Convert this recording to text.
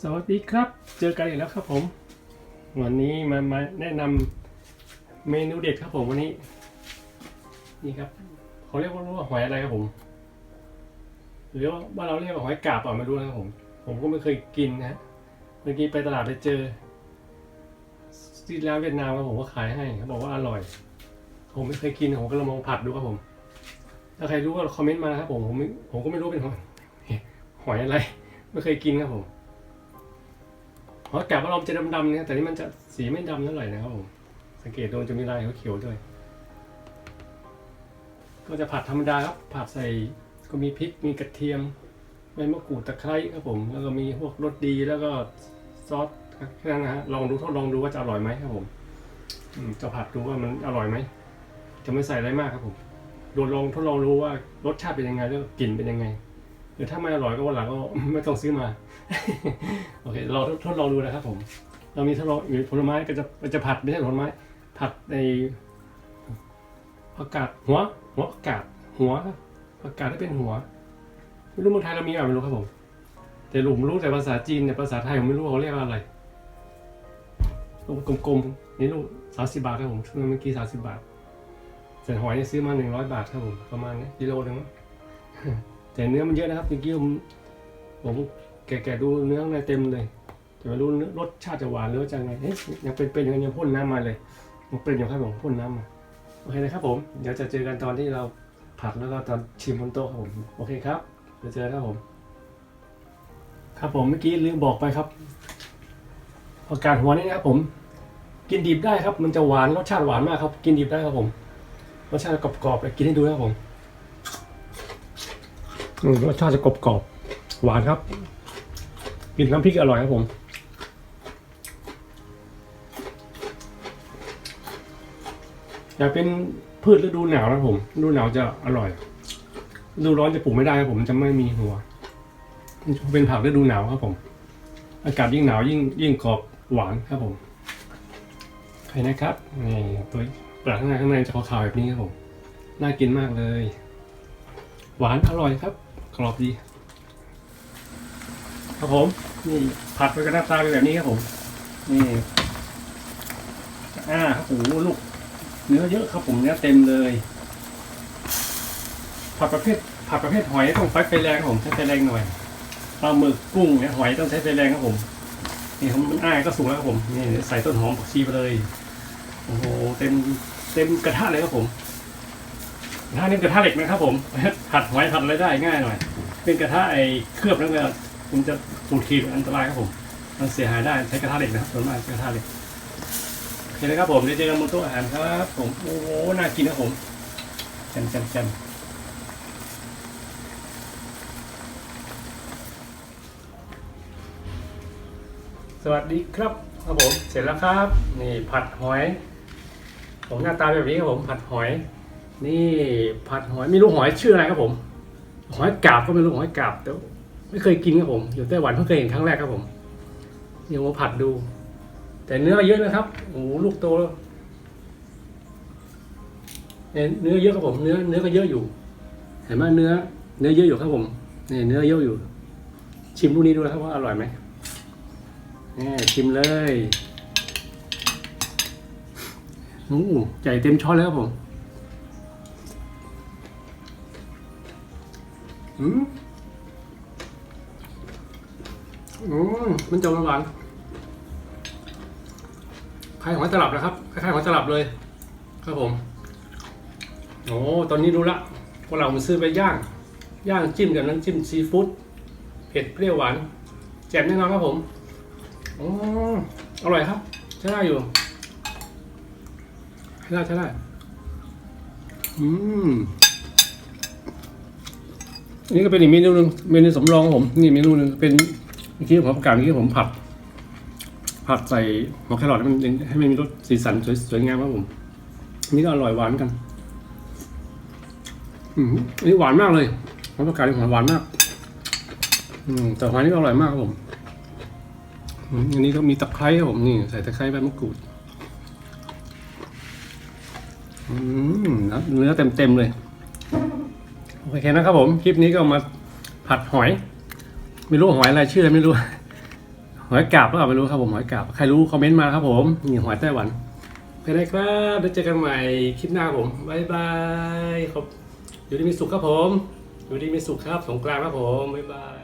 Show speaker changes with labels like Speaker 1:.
Speaker 1: สวัสดีครับ เจอกันอีกแล้วครับผม วันนี้มามาแนะนำเมนูเด็ดครับผมวันนี้ นี่ครับเขาเรียกว่าหอยอะไรครับผม หรือว่าเราเรียกว่าหอยกาบอะไม่รู้นะครับผม ผมก็ไม่เคยกินนะเมื่อกี้ไปตลาดไปเจอที่ร้านเวียดนามครับผมก็ขายให้เขาบอกว่าอร่อย ผมไม่เคยกินผมก็ลองมองผัดดูครับผมถ้าใครรู้ก็คอมเมนต์มานะครับผมผมผมก็ไม่รู้เป็นหอยหอยอะไร ไม่เคยกินครับผม หอยกาบว่าเราจะดำๆเนี่ยแต่นี่มันจะสีไม่ดำเท่าไหร่นะครับผมสังเกตดูมันจะมีลายเขียวๆด้วย ก็จะผัดธรรมดาครับผัดใส่ก็มีพริกมีกระเทียมใบมะกรูดตะไคร้ครับผม แล้วก็มีพวกรสดีแล้วก็ซอสแค่นั้นนะฮะลองดูทดลองดูว่าจะอร่อยไหมครับผมจะผัดดูว่ามันอร่อยไหมจะไม่ใส่อะไรมากครับผมโดนลองทดลองรู้ว่ารสชาติเป็นยังไงแล้วกลิ่นเป็นยังไง หรือถ้าไม่อร่อยก็วันหลังก็ไม่ต้องซื้อมา โอเคเราทดลองดูนะครับผมเรามีทดลองอยู่ผลไม้ก็จะจะผัดไม่ใช่ผลไม้ ผัดในผักกาดหัว หัวผักกาดหัวครับผักกาดที่เป็นหัวไม่รู้เมืองไทยเรามีอะไรไม่รู้ครับผมแต่หลุมรู้แต่ภาษาจีนเนี่ยภาษาไทยผมไม่รู้เขาเรียกว่าอะไรลูกกลมๆนี่ลูกสามสิบบาทครับผมเมื่อกี้สามสิบบาทส่วนหอยเนี่ยซื้อมาหนึ่งร้อยบาทครับผมประมาณนี้กิโลหนึงมั้ง แต่เนื้อมันเยอะนะครับเมื่อกี้ผมผมแกะๆดูเนื้อข้างในเต็มเลย แต่ไม่รู้รสชาติจะหวานหรือว่าจะไงเอ๊ะยังเป็นๆยังยังพ่นน้ำมาเลยยังเป็นอยู่ครับผมพ่นน้ำมาโอเคนะครับผมเดี๋ยวจะเจอกันตอนที่เราผัดแล้วก็ตอนชิมบนโต๊ะครับผมโอเคครับเดี๋ยวเจอกันครับผมครับผมเมื่อกี้ลืมบอกไปครับผักกาดหัวนี่นะครับผม กินดิบได้ครับ มันจะหวานรสชาติหวานมากครับ กินดิบได้ครับผมรสชาติกรอบๆเลยกินให้ดูนะครับผม รสชาติจะกรอบๆหวานครับ กินน้ำพริกอร่อยครับผม อยากเป็นพืชฤดูหนาวนะผมฤดูหนาวจะอร่อยฤดูร้อนจะปลูกไม่ได้ครับผมจะไม่มีหัว เป็นผักฤดูหนาวครับผม อากาศยิ่งหนาวยิ่งยิ่งกรอบหวานครับผมใครนะครับนี่ตัวเปลือกข้างในข้างในจะขาวๆแบบนี้ครับผมน่ากินมากเลย หวานอร่อยครับ กรอบดีครับผมนี่ผัดไปกับหน้าตาเป็นแบบนี้ครับผมนี่อ่าครับผมลูกเนื้อเยอะครับผมเนื้อเต็มเลย ผัดประเภทผัดประเภทหอยต้องไฟไฟแรงครับผมใช้ไฟแรงหน่อยปลาหมึกกุ้งเนี่ยหอยต้องใช้ไฟแรงครับผมนี่ผมมันอ้ายก็สุกแล้วครับผมนี่ใส่ต้นหอมผักชีไปเลยโอ้โหเต็มเต็มกระทะเลยครับผม กระทะนี่กระทะเหล็กนะครับผมผัดหอยผัดอะไรได้ง่ายหน่อย เป็นกระทะไอ้เคลือบแล้วก็ผมจะขูดขีดอันตรายครับผม มันเสียหายได้ใช้กระทะเหล็กนะครับส่วนมากกระทะเหล็กโอเคนะครับผมเดี๋ยวเจอกันบนโต๊ะอาหารครับผมโอ้โหน่ากินครับผมแจมแจมแจมสวัสดีครับครับผมเสร็จแล้วครับ นี่ผัดหอย ผมหน้าตาแบบนี้ครับผมผัดหอย นี่ผัดหอยไม่รู้หอยชื่ออะไรครับผม หอยกาบก็ไม่รู้หอยกาบแต่ไม่เคยกินครับผม อยู่ไต้หวันเพิ่งเคยเห็นครั้งแรกครับผมนี่ผมมาผัดดู แต่เนื้อเยอะนะครับโอ้ลูกโตแล้วเนื้อเยอะครับผมเนื้อเนื้อก็เยอะอยู่ เห็นไหมเนื้อ เนื้อเยอะอยู่ครับผมนี่เนื้อเยอะอยู่ ชิมลูกนี้ดูนะครับว่าอร่อยไหมนี่ชิมเลยอู้ใหญ่เต็มช้อนแล้วครับผม อืมอืมมันจะหวานๆคล้ายหอยตลับนะครับคล้ายๆหอยตลับเลย ครับผม โอ้ตอนนี้รู้ละพวกเรามันซื้อไปย่าง ย่างจิ้มกับน้ำจิ้มซีฟู้ดเผ็ดเปรี้ยวหวานแจ่มแน่นอนครับผมอ๋อร่อยครับ ใช้ได้อยู่ใช้ได้ใช้ได้ อืม นี่ก็เป็นอีกเมนูหนึ่งเมนูสำรองของผมนี่เมนูหนึ่งเป็นเมื่อกี้ผมประกาศเมื่อกี้ผมผัด ผัดใส่หัวแครอทให้มันให้มันมีรสสีสันสวยสวยงามครับผมนี่ก็อร่อยหวานกัน อืมนนี้หวานมากเลยผมประกาศนี่หวานมาก อืมแต่หวานนี่ก็อร่อยมากครับผมอืมอันนี้ก็มีตะไคร้ครับผมนี่ใส่ตะไคร้ใบมะกรูด อืมเนื้อเต็มๆเลย โอเคนะครับผม คลิปนี้ก็มาผัดหอย ไม่รู้หอยอะไรชื่ออะไรไม่รู้ หอยกาบหรือเปล่าไม่รู้ครับผมหอยกาบใครรู้คอมเมนต์มาครับผมนี่หอยไต้หวันโอเคนะครับเดี๋ยวเจอกันใหม่คลิปหน้าผมบายบายครับอยู่ดีมีสุขครับผม อยู่ดีมีสุขครับ สงกรานต์ครับผมบายบาย